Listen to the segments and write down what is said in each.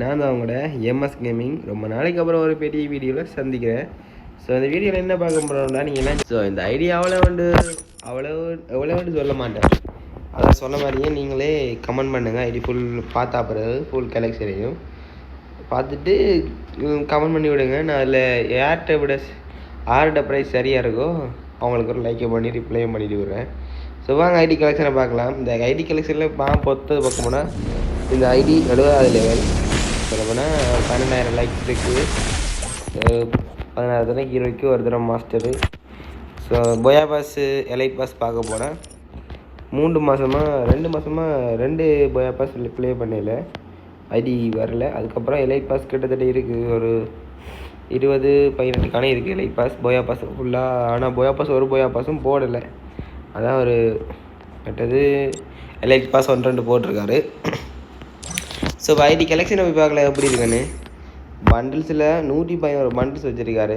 நான் தான் அவங்களோட எம்எஸ் கேமிங் ரொம்ப நாளைக்கு அப்புறம் ஒரு பெரிய வீடியோவில் சந்திக்கிறேன். ஸோ இந்த வீடியோவில் என்ன பார்க்க போகிறோம்னா நீங்கள் என்ன ஸோ இந்த ஐடியா அவ்வளோ வந்து அவ்வளோ எவ்வளோ வந்து சொல்ல மாட்டேன். அதை சொன்ன மாதிரியே நீங்களே கமெண்ட் பண்ணுங்கள் ஐடி ஃபுல் பார்த்தா பிறகு ஃபுல் கலெக்ஷனையும் பார்த்துட்டு கமெண்ட் பண்ணி விடுங்க. நான் அதில் யார்கிட்ட விட யார்கிட்ட ப்ரைஸ் சரியாக இருக்கோ அவங்களுக்கு ஒரு லைக்கை பண்ணி ரிப்ளையும் பண்ணிட்டு விடுறேன். ஸோ வாங்க ஐடி கலெக்ஷனை பார்க்கலாம். இந்த ஐடி கலெக்ஷனில் பா பொத்தது பார்க்க இந்த ஐடி எழுபதாவது லெவல் சொல்லப்போனால் பன்னெண்டாயிரம் லைக்ஸ் இருக்குது பதினாறு தடவை ஹீரோய்க்கு ஒரு தடவை master so booyah pass elite pass பார்க்க போனேன் மூன்று மாதமாக ரெண்டு மாதமாக ரெண்டு போயா பாஸ் ப்ளே பண்ணல. ஐடி வரல. அதுக்கப்புறம் எலை பாஸ் கிட்டத்தட்ட இருக்குது ஒரு இருபது பதினெட்டுக்கான இருக்குது எலை பாஸ் போயா பாஸ் ஃபுல்லாக ஆனால் போயா பாஸ் ஒரு போயா பாஸும் போடலை. அதான் ஒரு கெட்டது எலைட் பாஸ் ஒன்று ரெண்டு போட்டிருக்காரு. ஸோ ஐடி கலெக்ஷனை போய் பார்க்கல எப்படி இருக்குன்னு? பண்டில்ஸில் நூற்றி பதினோரு பண்டில்ஸ் வச்சுருக்காரு.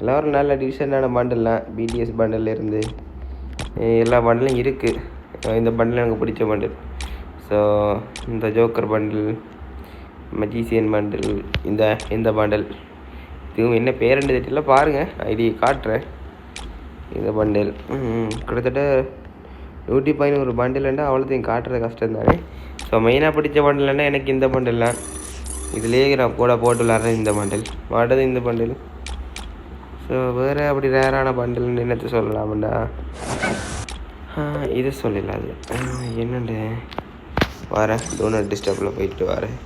எல்லோரும் நல்ல டிவிஷனான பண்டில்லாம் பிடிஎஸ் பண்டில் இருந்து. எல்லா பண்டிலும் இருக்குது இந்த பண்டில் எனக்கு பிடிச்ச பண்டில் ஸோ இந்த ஜோக்கர் பண்டில் மஜீசியன் பண்டில் இந்த இந்த பண்டில் இதுவும் என்ன பேரண்டு தெரியல பாருங்கள் ஐடி காட்டுறேன். இந்த பண்டில் கிட்டத்தட்ட நூற்றி பதினோரு பண்டில்ண்டா அவ்வளோத்தையும் காட்டுறது கஷ்டம் தானே ஸோ மெயினாக பிடிச்ச பண்டில்னா எனக்கு இந்த பண்டில்லாம் இதுலேயே நான் கூட போட்டு விளாட்றேன் இந்த பண்டில் மாட்டது இந்த பண்டில் ஸோ வேறு அப்படி ரேரான பண்டில்னு என்னத்தை சொல்லலாம்டா? இது சொல்லல அது. என்னண்டு? வரேன். டோனட் டிஸ்டர்பில் போயிட்டு வரேன்.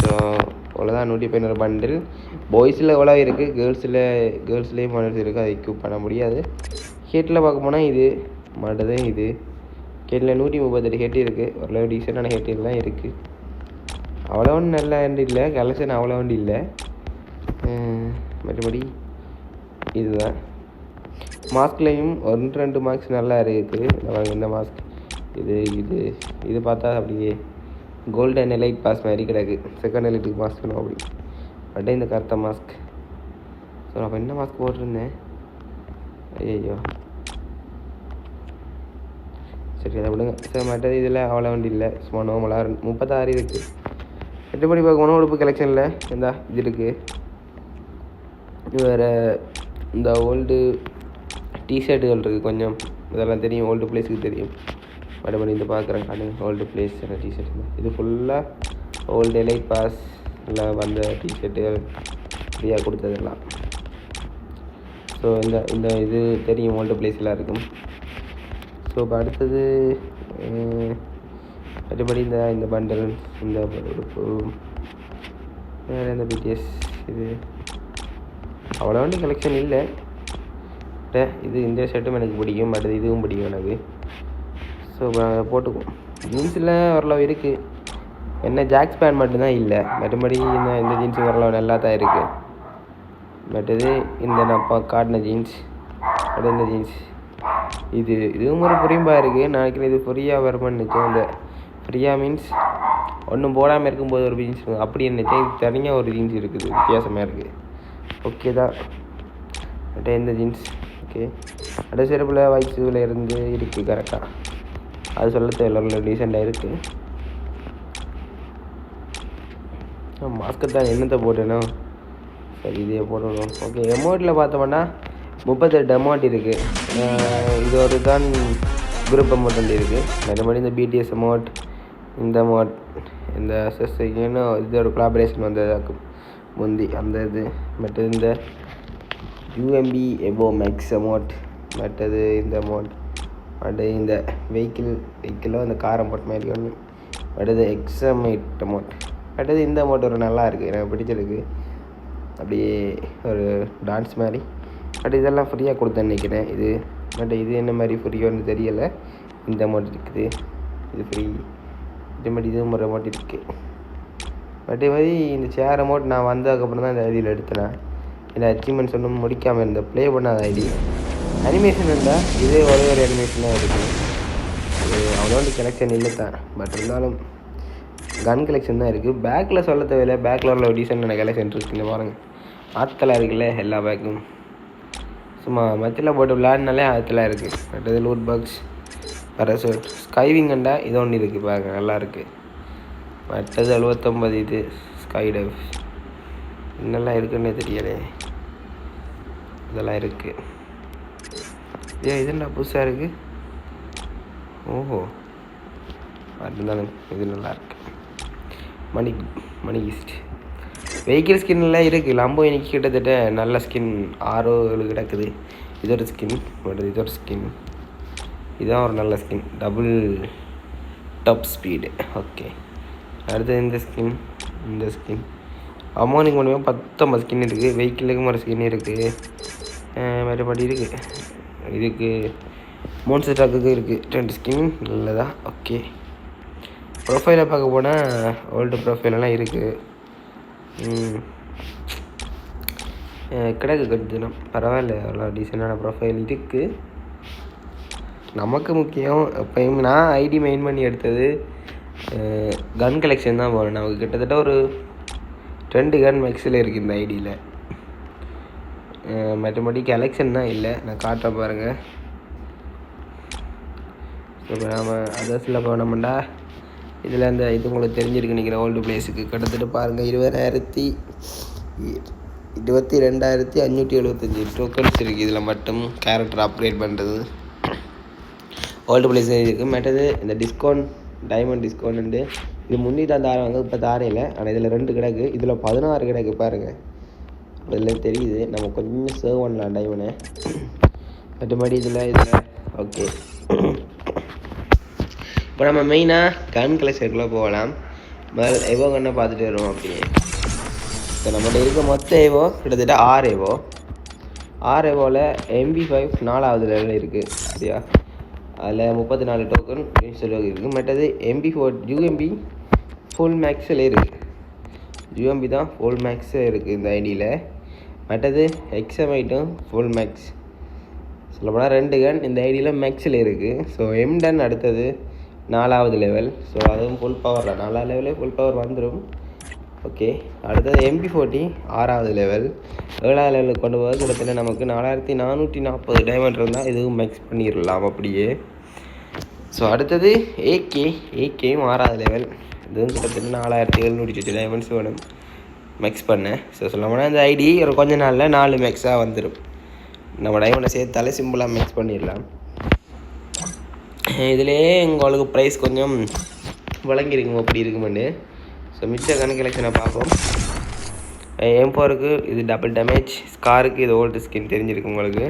ஸோ அவ்வளோதான் நூற்றி பதினோரு பண்டில் பாய்ஸில் எவ்வளோ இருக்குது கேர்ள்ஸில் கேர்ள்ஸ்லேயும் பண்டில்ஸ் இருக்குது அதை எக்யூப் பண்ண முடியாது. ஹீட்டில் பார்க்க போனால் இது. மாட்டது இது. ஹெட்டில் நூற்றி முப்பத்தெட்டு ஹெட் இருக்குது ஓரளவு டீசெண்டான ஹெட்லாம் இருக்குது அவ்வளோ ஒன்றும் நல்ல வண்டி இல்லை. கலெக்ஷன் அவ்வளோ வண்டி இல்லை. மற்றபடி இதுதான். மாஸ்க்லேயும் ஒன்று ரெண்டு மார்க்ஸ் நல்லா இருக்குது இந்த மாஸ்க் இது இது இது பார்த்தா அப்படியே கோல்டன் எலைட் பாஸ் மாதிரி கிடக்கு. செகண்ட் எலைட்டுக்கு மாஸ்க் வேணும் அப்படி. பட் இந்த கருத்த மாஸ்க் ஸோ அப்போ என்ன மாஸ்க் போட்டிருந்தேன்? ஐயோ சரி அதை விடுங்க. சரி மற்றது இதில் அவ்வளோ வண்டி இல்லை. சும்மா நோமலாக முப்பத்தாறு இருக்குது மற்றபடி உணவு உடுப்பு கலெக்ஷனில் இந்த இது இருக்குது வேறு இந்த ஓல்டு டிஷர்ட்டுகள் இருக்குது கொஞ்சம். இதெல்லாம் தெரியும். ஓல்டு பிளேஸுக்கு தெரியும். மறுபடியும் இந்த பார்க்குறேன். காணு ஓல்டு பிளேஸ் டிஷர்ட் இது ஃபுல்லாக ஓல்டு எலைட் பாஸ் எல்லாம் வந்த டிஷர்ட்டுகள் ஃப்ரீயாக கொடுத்ததெல்லாம். ஸோ இந்த இந்த இது தெரியும். ஓல்டு பிளேஸ்லாம் இருக்கும். ஸோ இப்போ அடுத்தது மற்றபடி இந்த இந்த பண்டல் இந்த வேறு எந்த பிடிஎஸ் இது? அவ்வளோ வந்து கலெக்ஷன் இல்லை. இது இந்த ஷர்ட்டும் எனக்கு பிடிக்கும் பட் இதுவும் பிடிக்கும் எனக்கு. ஸோ போட்டுக்குவோம். ஜீன்ஸில் ஓரளவு இருக்குது என்ன ஜாக்ஸ் பேண்ட் மட்டும்தான் இல்லை. மற்றபடி இந்த இந்த ஜீன்ஸும் ஓரளவு நல்லா தான் இருக்குது பட் இது இந்த நான் காட்டின ஜீன்ஸ் பட் இந்த ஜீன்ஸ் இது இதுவும் ஒரு புரியும்பாக இருக்குது நினைக்கிறேன் இது ஃப்ரீயாக வருமானு நினச்சேன். அந்த ஃப்ரீயாக மீன்ஸ் ஒன்றும் போடாமல் இருக்கும்போது ஒரு ஜீன்ஸ் அப்படி நினச்சேன். இது தனியாக ஒரு ஜீன்ஸ் இருக்குது. வித்தியாசமாக இருக்குது ஓகே தான். பட் இந்த ஜீன்ஸ் ஓகே அட சிறப்பில் வயசுல இருந்து இருக்குது கரெக்டாக அது சொல்ல தேவையில்ல டீசெண்டாக இருக்குது மாஸ்க்கு தான் என்னத்தை போட்டேனோ? சரி இதே போடணும். ஓகே எமௌண்ட்டில் பார்த்தோம்னா முப்பத்தெட்டு அமௌண்ட் இருக்குது இது ஒரு தான் குரூப் அமௌண்ட் வந்து இருக்குது மற்றபடி இந்த பிடிஎஸ் அமௌண்ட் இந்த அமௌண்ட் இந்த எஸ்எஸ்ஐன்னு இது ஒரு கொலாபரேஷன் வந்ததாக்கு முந்தி அந்த இது. மற்றது இந்த யூஎம்பி எபோ மேக்ஸ் அமௌண்ட் மற்றது இந்த அமௌண்ட் மற்றது இந்த வெஹிக்கிள் வெஹிக்கிளோ இந்த கார் அமௌண்ட் மாதிரி ஒன்று அடுத்தது எக்ஸாமேட் அமௌண்ட் அடுத்தது இந்த அமௌண்ட் ஒரு நல்லா இருக்குது எனக்கு பிடிச்சிருக்கு. அப்படியே ஒரு டான்ஸ் மாதிரி. பட் இதெல்லாம் ஃப்ரீயாக கொடுத்தேன்னு நினைக்கிறேன். இது பட் இது என்ன மாதிரி ஃப்ரீயோன்னு தெரியலை. இந்த அமௌண்ட் இருக்குது. இது ஃப்ரீ இது மாதிரி இதுவும் ஒரு அமௌண்ட் இருக்குது பட் மாதிரி இந்த சேர் அமௌண்ட் நான் வந்ததுக்கப்புறம் தான் இந்த ஐடியில் எடுத்தேன்? இந்த அச்சீவ்மெண்ட்ஸ் ஒன்றும் முடிக்காமல் இருந்தேன். ப்ளே பண்ணாத ஐடி அனிமேஷன் இருந்தால் இதே ஒரே ஒரு அனிமேஷனாக இருக்குது அவ்வளோண்டு கலெக்ஷன் இல்லை தான். பட் இருந்தாலும் கன் கலெக்ஷன் தான் இருக்குது பேக்கில் சொல்ல தேவையில்லை. பேக்கில் உள்ள டீசெண்டான கலெக்ஷன் இருக்குல்ல பாருங்கள் ஆட்களாக இருக்குல்ல எல்லா பேக்கும் சும்மா மத்தியில் போட்டு விளாட்னாலே ஆற்றுல இருக்குது மற்றது லூட் பாக்ஸ் பேராசூட் ஸ்கைவிங்கண்டா இது ஒன்று இருக்குது பாருங்க நல்லா இருக்குது மற்றது எழுபத்தொம்பது இது ஸ்கை டைவ் என்னெல்லாம் இருக்குன்னே தெரியலே. இதெல்லாம் இருக்குது ஏ இது என்ன புதுசாக இருக்குது ஓஹோ. அதுதான் இது நல்லாயிருக்கு மணி மணி ஈஸ்ட் வெஹிக்கிள் ஸ்கின்லாம் இருக்குது லம்போ எனக்கு கிட்டத்தட்ட நல்ல ஸ்கின் ஆரோ கிடக்குது. இது ஒரு ஸ்கின் பட் இது ஒரு ஸ்கின் இதுதான் ஒரு நல்ல skin double top speed okay அடுத்து இந்த ஸ்கின் இந்த ஸ்கின் அமௌனிங் பண்ணுவோம் பத்தொம்பது ஸ்கின் இருக்குது வெஹிக்கிளுக்கும் ஒரு ஸ்கின் இருக்குது மறுபடி இருக்குது இதுக்கு மோன்ஸ்டர் ட்ரக்குக்கு இருக்குது ரெண்டு ஸ்கின் நல்லதா? ஓகே ப்ரொஃபைலை பார்க்க போனால் ஓல்டு ப்ரொஃபைலெல்லாம் இருக்குது கிடக்கு கொஞ்சம் பரவாயில்ல அவ்வளோ டீசெண்டான ப்ரொஃபைல் இருக்குது நமக்கு முக்கியம் இப்போ நான் ஐடி மெயின் பண்ணி எடுத்தது கன் கலெக்ஷன் தான் போகிறேன் நமக்கு கிட்டத்தட்ட ஒரு ரெண்டு கன் மேக்ஸில் இருக்குது இந்த ஐடியில் மற்றபடி கலெக்ஷன் தான் இல்லை. நான் காட்டுற பாருங்கள் இப்போ நாம் அதர்ஸில் போனோம்டா. இதில் அந்த இது உங்களுக்கு தெரிஞ்சிருக்கு நினைக்கிறேன் ஓல்டு பிளேஸுக்கு கிட்டத்தட்ட பாருங்கள் இருபதாயிரத்தி இருபத்தி ரெண்டாயிரத்தி அஞ்சூற்றி எழுபத்தஞ்சி டோக்கன்ஸ் இருக்குது இதில் மட்டும். கேரக்டர் அப்கிரேட் பண்ணுறது ஓல்டு பிளேஸ் இருக்குது மற்றது இந்த டிஸ்கவுண்ட் டைமண்ட் டிஸ்கவுண்ட்டு இது முன்னி தான் தாரவங்க இப்போ தாரையில் ஆனால் இதில் ரெண்டு கிடக்கு. இதில் பதினாறு கிடக்கு பாருங்கள் இதில் தெரியுது. நம்ம கொஞ்சம் சேவ் பண்ணலாம் டைமண்டை மற்றபடி இதில் இதில் ஓகே இப்போ நம்ம மெயினாக கன் கலெக்ஷனுக்குள்ளே போகலாம். முதல் எவோ கண்ணை பார்த்துட்டு வருவோம் அப்படியே. இப்போ நம்மகிட்ட இருக்க மொத்த ஏவோ கிட்டத்தட்ட ஆறு ஏவோ ஆறு ஏவோவில் எம்பி ஃபைவ் நாலாவது லெவலில் இருக்குது சரியா? அதில் முப்பத்தி நாலு டோக்கன் செலவு இருக்குது மற்றது எம்பி ஃபோர் யூஎம்பி ஃபுல் மேக்ஸில் இருக்குது யூஎம்பி தான் ஃபுல் மேக்ஸே இருக்குது இந்த ஐடியில் மற்றது எக்ஸமைட்டும் ஃபுல் மேக்ஸ் சொல்லப்போனால் ரெண்டு கன் இந்த ஐடியில் மேக்ஸில் இருக்குது ஸோ எம்டன் அடுத்தது நாலாவது லெவல் ஸோ அதுவும் ஃபுல் பவரில் நாலாவது லெவலே ஃபுல் பவர் வந்துடும் ஓகே அடுத்தது எம்பி ஃபோர்ட்டி ஆறாவது லெவல் ஏழாவது லெவலுக்கு கொண்டு போக கிட்டத்தட்ட நமக்கு நாலாயிரத்தி நானூற்றி நாற்பது டைமண்ட் இருந்தால் இதுவும் மேக்ஸ் பண்ணிடலாம் அப்படியே. ஸோ அடுத்தது ஏகே ஏகேயும் ஆறாவது லெவல் இதுவும் கிட்டத்தட்ட நாலாயிரத்தி எழுநூற்றி எட்டு டைமண்ட்ஸ் வேணும். மேக்ஸ் பண்ணேன் ஸோ சொல்ல போனால் இந்த ஐடி ஒரு கொஞ்ச நாளில் நாலு மேக்ஸாக வந்துடும் நம்ம டைமண்டை சேர்த்தாலே சிம்பிளாக மேக்ஸ் பண்ணிடலாம் இதிலே உங்களுக்கு ப்ரைஸ் கொஞ்சம் வழங்கியிருக்குங்க அப்படி இருக்குமெண்டு ஸோ மிச்ச கணக்கு எலெக்ஷனை பார்ப்போம். எம் ஃபோருக்கு இது டபுள் டேமேஜ் ஸ்காருக்கு இது ஓல்டு ஸ்கின் தெரிஞ்சிருக்கு உங்களுக்கு.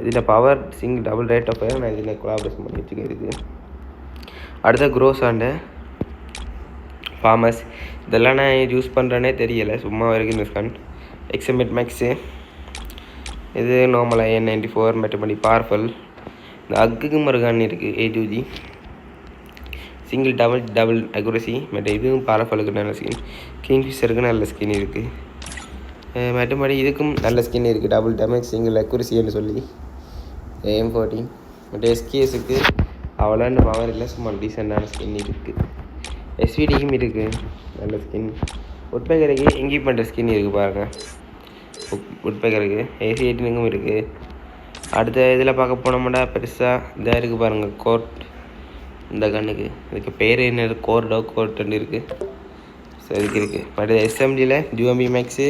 இதில் பவர் சிங் டபுள் ரேட் ஆஃப் ஃபயர் நான் இதில் கொலாபரேஷன் பண்ணி வச்சுக்க இருக்குது அடுத்த க்ரோஸ் ஆண்டு ஃபார்மஸ் இதெல்லாம் நான் யூஸ் பண்ணுறேனே தெரியலை சும்மா வரைக்கும் இந்த ஸ்கன் எக்ஸமெட் மேக்ஸு இது நார்மலாக ஏன் நைன்டி ஃபோர் மற்றபடி பார்ஃபல் அக்குக்கு மருகான் இருக்குது A two G single double double accuracy மற்ற இதுவும் பாரஃபாலுக்கு நல்ல ஸ்கின் கிங்ஃபிஷருக்கு நல்ல ஸ்கின் இருக்குது மற்றபடி இதுக்கும் நல்ல ஸ்கின் இருக்குது டபுள் டேமேஜ் சிங்கிள் அக்குரசின்னு சொல்லி. எம் ஃபோர்டீன் மற்ற எஸ்கேஎஸுக்கு அவ்வளோன்னு பவர் இல்லை. சும்மா டீசெண்டான ஸ்கின் இருக்குது எஸ்விடிக்கும் இருக்குது நல்ல ஸ்கின் உட்பேக்கருக்கு எங்கேயும் பண்ணுற ஸ்கின் இருக்குது பாருங்கள் உட்பேக்கருக்கு ஏசி எயிட்டினுக்கும் இருக்குது அடுத்த இதில் பார்க்க போனோம்னா பெருசாக இதாக இருக்குது பாருங்கள் கோர்ட் இந்த கண்ணுக்கு. இதுக்கு பேர் என்ன கோர்டோ கோர்ட்டுன்னு இருக்குது ஸோ இதுக்கு இருக்குது பட் எஸ்எம்ஜியில் டியூஎம்பி மேக்ஸு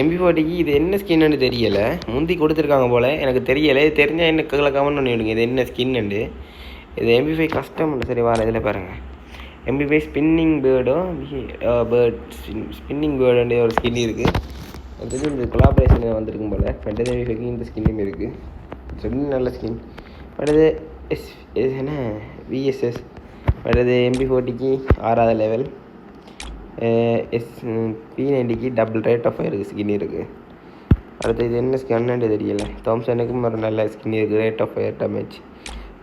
எம்பி ஃபார்ட்டிக்கு இது என்ன ஸ்கின்னு தெரியலை. முந்தி கொடுத்துருக்காங்க போல். எனக்கு தெரியலை. இது தெரிஞ்சால் என்ன கீழே கமெண்ட் பண்ணி விடுங்க. இது என்ன ஸ்கின்னு இது எம்பி ஃபைவ் கஷ்டம் இல்லை சரி வர இதில் பாருங்கள் எம்பி ஃபைவ் ஸ்பின்னிங் பேர்டும் பேர்ட் ஸ்பின்னிங் பேர்டுன்ற ஒரு ஸ்கின் இருக்குது அடுத்தது இந்த கொலாபரேஷன் வந்திருக்கும் போல். ஃபெண்டர் எம்பி இந்த ஸ்கின்னும் இருக்குது ரெண்டு நல்ல ஸ்கின் அடுத்தது எஸ் எஸ் என்ன? விஎஸ்எஸ் அடுத்தது எம்பி ஃபோர்ட்டிக்கு ஆறாவது லெவல் எஸ் பி நைன்டிக்கு டபுள் ரேட் ஆஃப் இருக்குது ஸ்கின் இருக்குது அடுத்து இது என்ன ஸ்கின்னு தெரியல. தாம்சனுக்கும் ஒரு நல்ல ஸ்கின் இருக்குது ரேட் ஆஃப் ஃபயர் டேமேஜ்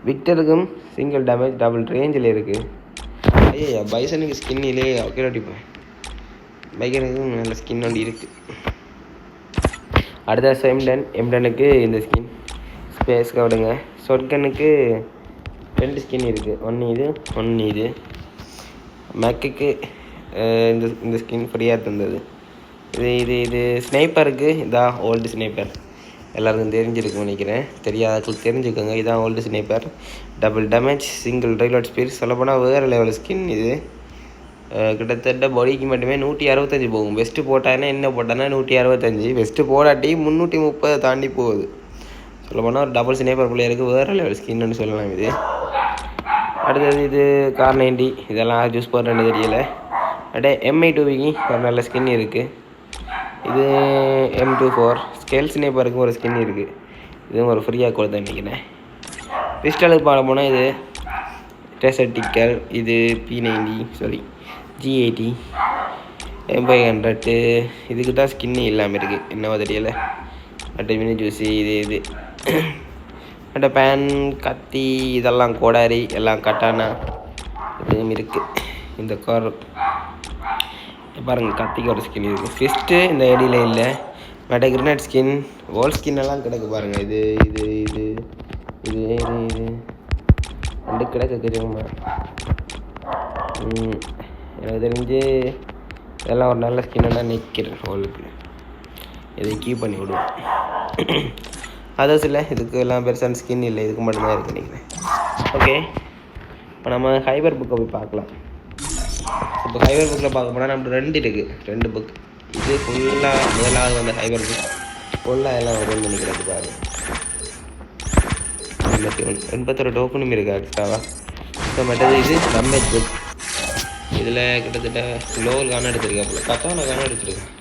விக்டருக்கும் சிங்கிள் டேமேஜ் டபுள் ரேஞ்சில் இருக்குது ஐயா பைசனுக்கு ஸ்கின்னிலே அடிப்பேன் பைக்கனுக்கும் நல்ல ஸ்கின் ஒன்று இருக்குது அடுத்த எம்டன் எம்டனுக்கு இந்த ஸ்கின் ஸ்பேஸ் கவுடுங்க சொர்க்கனுக்கு ரெண்டு ஸ்கின் இருக்குது ஒன்று இது ஒன்று இது. மேக்குக்கு இந்த இந்த ஸ்கின் ஃப்ரீயாக தந்தது. இது இது இது ஸ்னைப்பருக்கு இதான் ஓல்டு ஸ்னைப்பர் எல்லாருக்கும் தெரிஞ்சிருக்கும் நினைக்கிறேன். தெரியாதவங்களுக்கு தெரிஞ்சுக்கோங்க. இதான் old sniper double damage single reload speed சொல்லப்போனால் வேறு லெவல் ஸ்கின் இது. கிட்டத்தட்ட பாடிக்கு மட்டுமே நூற்றி அறுபத்தஞ்சி போகும் பெஸ்ட்டு போட்டாங்கன்னா என்ன போட்டான்னா நூற்றி அறுபத்தஞ்சி பெஸ்ட்டு போடாட்டி முந்நூற்றி முப்பது தாண்டி போகுது சொல்ல போனால் ஒரு டபுள் ஸ்னேப்பர் பிள்ளையருக்கு வேறு லெவல் ஸ்கின்னு சொல்லலாம் இது அடுத்தது இது கார் நைன்டி இதெல்லாம் ஜூஸ் போடுறேன்னு தெரியல அப்படியே எம்ஐ டூவிக்கு ஒரு நல்ல ஸ்கின் இருக்குது இது எம் டூ ஃபோர் ஸ்கேல் ஸ்னேப்பருக்கும் ஒரு ஸ்கின் இருக்குது இதுவும் ஒரு ஃப்ரீயாக கொடுத்தேன் நினைக்கிறேன் பிஸ்டலுக்கு பாட போனால் இது டெசர்டிக்கல் இது P ninety sorry G eighty MP five hundred இதுக்கு தான் ஸ்கின்னு இல்லாமல் இருக்குது என்னவோ தெரியல. அட்டை மினி இது இது. அட்ட பேன் கத்தி இதெல்லாம் கோடாரி எல்லாம் கட்டானா இதுவும் இருக்குது இந்த கார் பாருங்கள் கத்திக்கு ஒரு ஸ்கின் இருக்குது ஃபிஸ்ட்டு இந்த ஐடியில் இல்லை. மேட்ட கிரினட் ஸ்கின் ஓல் ஸ்கின் எல்லாம் கிடக்கு பாருங்கள் இது இது இது இது இது இது. ரெண்டு கிடக்கு தெரியுமா? எனக்கு தெரிஞ்சு இதெல்லாம் ஒரு நல்ல ஸ்கின்னாக நிற்கிறேன் ஹோலுக்கு இதை கீப் பண்ணி விடுவோம். அதர்ஸ் இல்லை இதுக்கு எல்லாம் பெருசான ஸ்கின் இல்லை. இதுக்கு மட்டும்தான் இருக்குது நினைக்கிறேன். ஓகே இப்போ நம்ம ஹைபர் புக்கை போய் பார்க்கலாம். இப்போ ஹைபர் புக்கில் பார்க்க போனால் நம்ம ரெண்டு இருக்குது ரெண்டு புக் இது ஃபுல்லாக முதலாவது வந்த ஹைபர் புக் ஃபுல்லாக எல்லாம் வரும்னு நினைக்கிறது பாருங்கள் எண்பத்தி ஒன்று எண்பத்தொரு டோக்கனும் இருக்குது எக்ஸ்ட்ராவாக ஸோ மற்றது இது நம்மேஜ் புக் இதில் கிட்டத்தட்ட க்ளோவல் காண எடுத்திருக்காப்புல. பத்தாவன காண எடுத்திருக்கேன்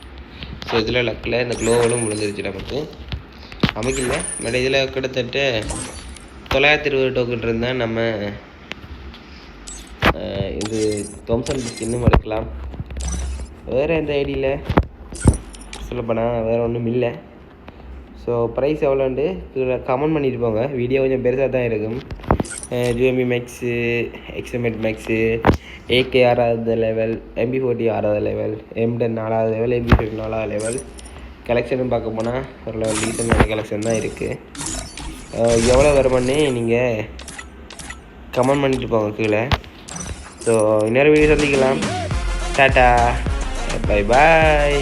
ஸோ இதில் லக்கில் இந்த க்ளோவலும் விழுந்துருச்சு நமக்கு. அமைக்கல. பட் இதில் கிட்டத்தட்ட தொள்ளாயிரத்தி இருபது டோக்கன் இருந்தால் நம்ம இது தொம்சன் தோம்சன் இன்னும் எடுக்கலாம் வேறு எந்த ஐடியில்? சொல்லப்போனால் வேறு ஒன்றும் இல்லை. ஸோ ப்ரைஸ் எவ்வளோண்டு? கீழே கமெண்ட் பண்ணிட்டு போங்க. வீடியோ கொஞ்சம் பெருசாக தான் இருக்கும். GMP max XM eight max AK ஆறாவது லெவல் எம்பி ஃபோர்ட்டி ஆறாவது லெவல் எம்டன் நாலாவது லெவல் எம்பி ஃபிஃப்டி நாலாவது லெவல் கலெக்ஷன் பார்க்க போனால் ஒரு லெவல் டீசெண்டான கலெக்ஷன் தான் இருக்குது எவ்வளோ வருமானே நீங்கள் கமெண்ட் பண்ணிட்டு போங்க கீழே. ஸோ இன்னொரு வீடியோ சந்திக்கலாம். Tata bye bye